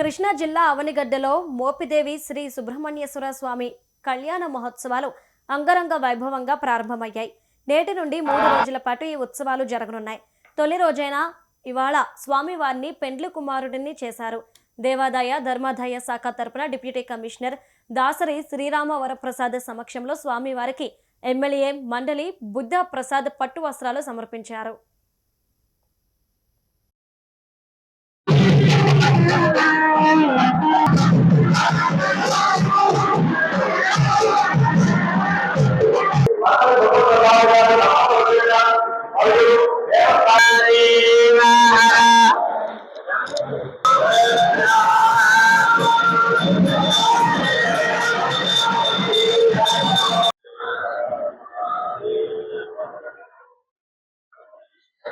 కృష్ణా జిల్లా అవనిగడ్డలో మోపిదేవి శ్రీ సుబ్రహ్మణ్యేశ్వర స్వామి కళ్యాణ మహోత్సవాలు అంగరంగ వైభవంగా ప్రారంభమయ్యాయి. నేటి నుండి మూడు రోజుల పాటు ఈ ఉత్సవాలు జరగనున్నాయి. తొలి రోజైన ఇవాళ స్వామివారిని పెండ్లి కుమారుడిని చేశారు. దేవాదాయ ధర్మాదాయ శాఖ తరపున డిప్యూటీ కమిషనర్ దాసరి శ్రీరామ వరప్రసాద్ సమక్షంలో స్వామివారికి ఎమ్మెల్యే మండలి బుద్ధ ప్రసాద్ పట్టు వస్త్రాలు సమర్పించారు.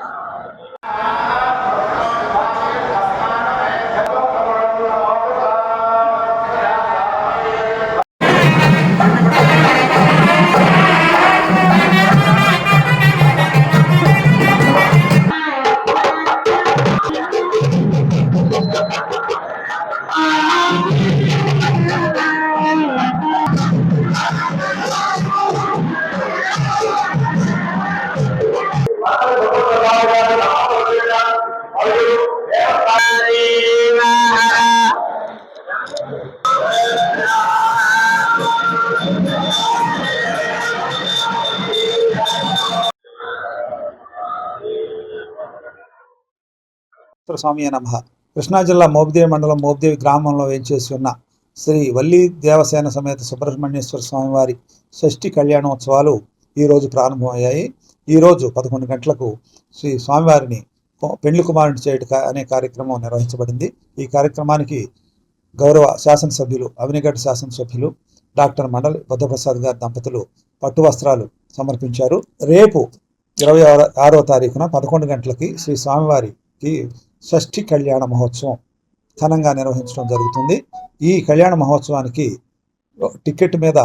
Ah. స్వామి నమ. కృష్ణా జిల్లా మోపిదేవి మండలం మోపిదేవి గ్రామంలో వేంచేసి ఉన్న శ్రీ వల్లి దేవసేన సమేత సుబ్రహ్మణ్యేశ్వర స్వామివారి షష్ఠి కళ్యాణోత్సవాలు ఈరోజు ప్రారంభమయ్యాయి. ఈరోజు పదకొండు గంటలకు శ్రీ స్వామివారిని పెండ్లి కుమారుని చేయుట అనే కార్యక్రమం నిర్వహించబడింది. ఈ కార్యక్రమానికి గౌరవ శాసనసభ్యులు అవినిగడ్డ శాసనసభ్యులు డాక్టర్ మండల్ బుద్ధప్రసాద్ గారి దంపతులు పట్టు వస్త్రాలు సమర్పించారు. రేపు ఇరవై ఆరో- ఆరో తారీఖున పదకొండు గంటలకి శ్రీ స్వామివారికి షష్ఠి కళ్యాణ మహోత్సవం ఘనంగా నిర్వహించడం జరుగుతుంది. ఈ కళ్యాణ మహోత్సవానికి టికెట్ మీద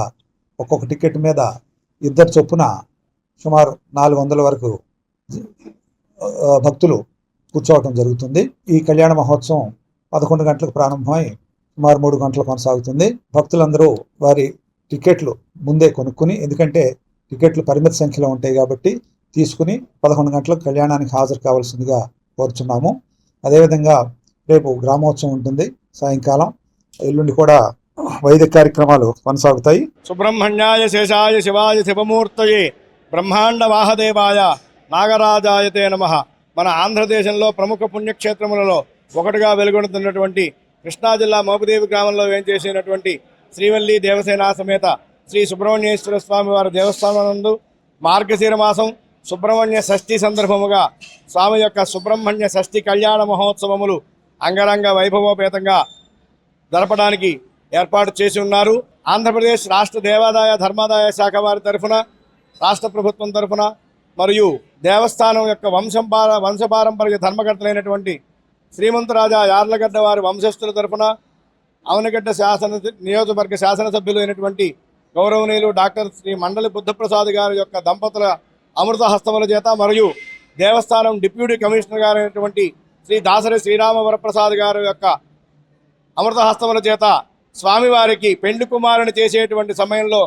ఒక్కొక్క టికెట్ మీద ఇద్దరు చొప్పున సుమారు నాలుగు వందల వరకు భక్తులు కూర్చోవటం జరుగుతుంది. ఈ కళ్యాణ మహోత్సవం పదకొండు గంటలకు ప్రారంభమై సుమారు మూడు గంటలు కొనసాగుతుంది. భక్తులందరూ వారి టికెట్లు ముందే కొనుక్కుని ఎందుకంటే టికెట్లు పరిమిత సంఖ్యలో ఉంటాయి కాబట్టి తీసుకుని పదకొండు గంటలకు కళ్యాణానికి హాజరు కావాల్సిందిగా కోరుచున్నాము. అదేవిధంగా రేపు గ్రామోత్సవం ఉంటుంది. సాయంకాలం ఎల్లుండి కూడా వైదిక కార్యక్రమాలు కొనసాగుతాయి. సుబ్రహ్మణ్యాయ శేషాయ శివాయ శివమూర్తయే బ్రహ్మాండ వాహదేవాయ నాగరాజాయతే నమ. మన ఆంధ్రదేశంలో ప్రముఖ పుణ్యక్షేత్రములలో ఒకటిగా వెలుగొందుతున్నటువంటి కృష్ణా జిల్లా మోపదేవి గ్రామంలో వేంచేసినటువంటి శ్రీవల్లి దేవసేన సమేత శ్రీ సుబ్రహ్మణ్యేశ్వర స్వామి వారి దేవస్థానందు నందు మాసం సుబ్రహ్మణ్య షష్ఠి సందర్భముగా స్వామి యొక్క సుబ్రహ్మణ్య షష్ఠి కళ్యాణ మహోత్సవములు అంగరంగ వైభవోపేతంగా జరపడానికి ఏర్పాటు చేసి ఉన్నారు. ఆంధ్రప్రదేశ్ రాష్ట్ర దేవాదాయ ధర్మాదాయ శాఖ వారి తరఫున రాష్ట్ర ప్రభుత్వం తరఫున మరియు దేవస్థానం యొక్క వంశంపార వంశపారంపర్య ధర్మకర్తలైనటువంటి శ్రీమంతరాజా యార్లగడ్డ వారి వంశస్థుల తరఫున అవనగడ్డ శాసన నియోజకవర్గ శాసనసభ్యులు అయినటువంటి గౌరవనీయులు డాక్టర్ శ్రీ మండలి బుద్ధప్రసాద్ గారి యొక్క దంపతుల అమృత హస్తముల చేత మరియు దేవస్థానం డిప్యూటీ కమిషనర్ గారైనటువంటి అయినటువంటి శ్రీ దాసరి శ్రీరామ వరప్రసాద్ గారి యొక్క అమృత హస్తముల చేత స్వామివారికి పెండ్లి కుమారుని చేసేటువంటి సమయంలో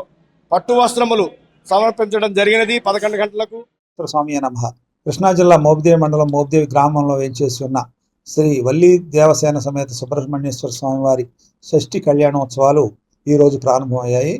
పట్టు వస్త్రములు సమర్పించడం జరిగినది పదకొండు గంటలకు. స్వామి నమ కృష్ణా జిల్లా మోపిదేవి మండలం మోపిదేవి గ్రామంలో వేయించేసి ఉన్న శ్రీ వల్లి దేవసేన సమేత సుబ్రహ్మణ్యేశ్వర స్వామివారి షష్ఠి కళ్యాణోత్సవాలు ఈరోజు ప్రారంభమయ్యాయి.